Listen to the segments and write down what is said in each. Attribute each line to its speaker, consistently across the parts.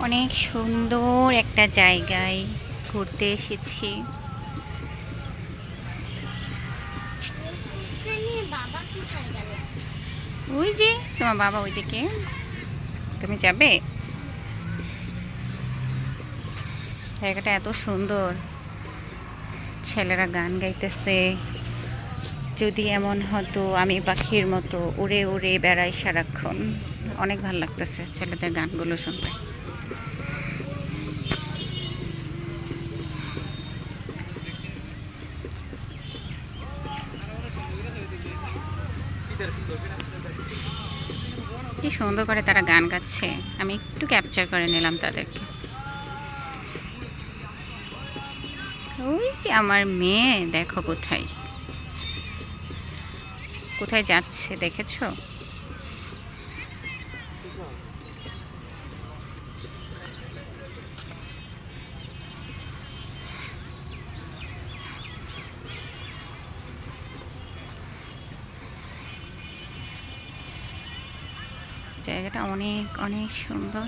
Speaker 1: অনেক সুন্দর একটা জায়গায় ঘুরতে এসেছি। ওই যে তোমার বাবা ওইদিকে। তুমি যাবে? জায়গাটা এত সুন্দর। ছেলেরা গান গাইতেছে। যদি এমন হতো আমি পাখির মতো উড়ে উড়ে বেড়াই সারাক্ষণ। অনেক ভালো লাগতেছে ছেলেদের গানগুলো শুনতে। কি সুন্দর করে তারা গান গাচ্ছে। আমি একটু ক্যাপচার করে নিলাম তাদেরকে। ওই যে আমার মেয়ে, দেখো কোথায়। কোথায় যাচ্ছে, দেখেছ? জায়গাটা অনেক অনেক সুন্দর।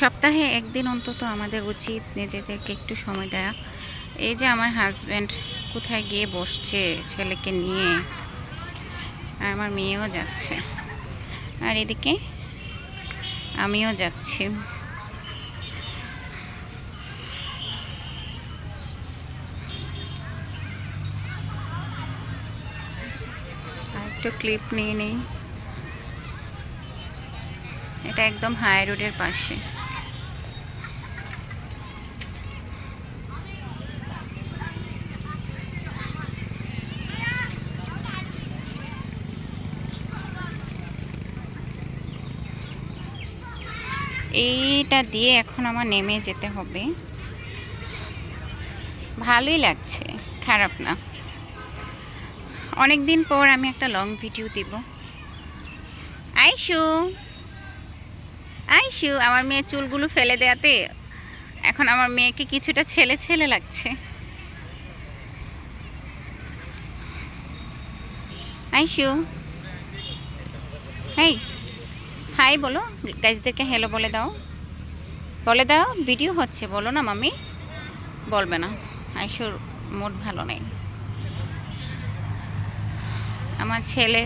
Speaker 1: সপ্তাহে একদিন অন্তত আমাদের উচিত নিজেদেরকে একটু সময় দেয়া। এই যে আমার হাজব্যান্ড কোথায় গিয়ে বসছে ছেলেকে নিয়ে, আর আমার মেয়েও যাচ্ছে। আর এদিকে আমিও যাচ্ছি। একটু ক্লিপ নিয়ে নেই। এটা একদম হাই রোডের পাশে। এইটা দিয়ে এখন আমার নেমে যেতে হবে। ভালোই লাগছে, খারাপ না। অনেক দিন পর আমি একটা লং ভিডিও দিব। আইসু আইসু আমার মেয়ে চুলগুলো ফেলে দেয়াতে এখন আমার মেয়েকে কিছুটা ছেলে ছেলে লাগছে। আইসু হেই, হাই বলো, গাইজদেরকে হ্যালো বলে দাও। বলে দাও, ভিডিও হচ্ছে, বলো না মামি। বলবে না। আইসুর মুড ভালো নেই। আমার ছেলে,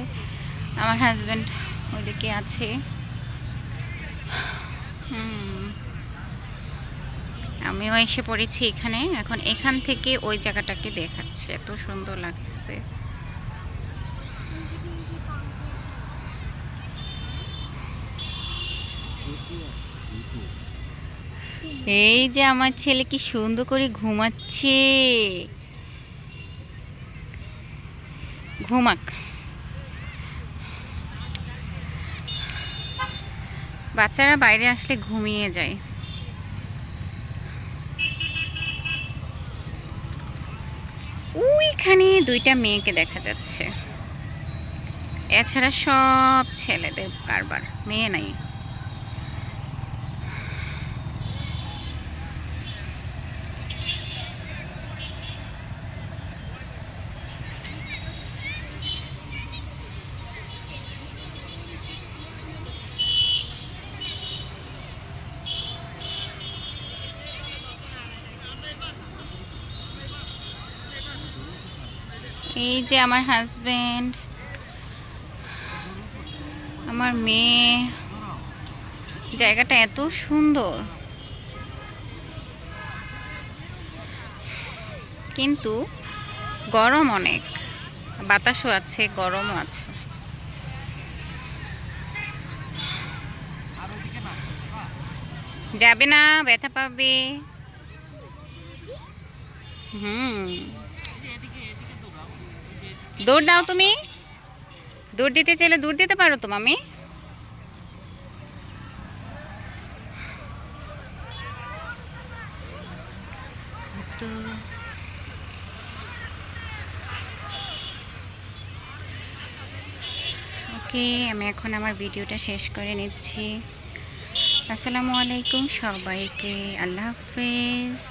Speaker 1: আমার হাজব্যান্ড ওইদিকে আছে হুম। আমিও এসে পড়েছি এখানে। এখন এখান থেকে ওই জায়গাটাকে দেখাচ্ছে। এত সুন্দর লাগতেছে। এই যে আমার ছেলে কি সুন্দর করে ঘুমাচ্ছে। ঘুমাক। বাচ্চারা বাইরে আসলে ঘুমিয়ে যায়। ওইখানে দুইটা মেয়েকে দেখা যাচ্ছে। এছাড়া সব ছেলেদের কারবার মেয়ে নাই। এই যে আমার হাজবেন্ড আমার মেয়ে। জায়গাটা এত সুন্দর। কিন্তু গরম অনেক। বাতাসও আছে, গরমও আছে। যাবে না, ব্যথা পাবে। হুম। দৌড় দাও তুমি। দৌড় দিতে চাইলে দৌড় দিতে পারো তো, মামি। ওকে, আমি এখন আমার ভিডিওটা শেষ করে নিচ্ছি। আসসালামু আলাইকুম সবাইকে, আল্লাহ হাফেজ।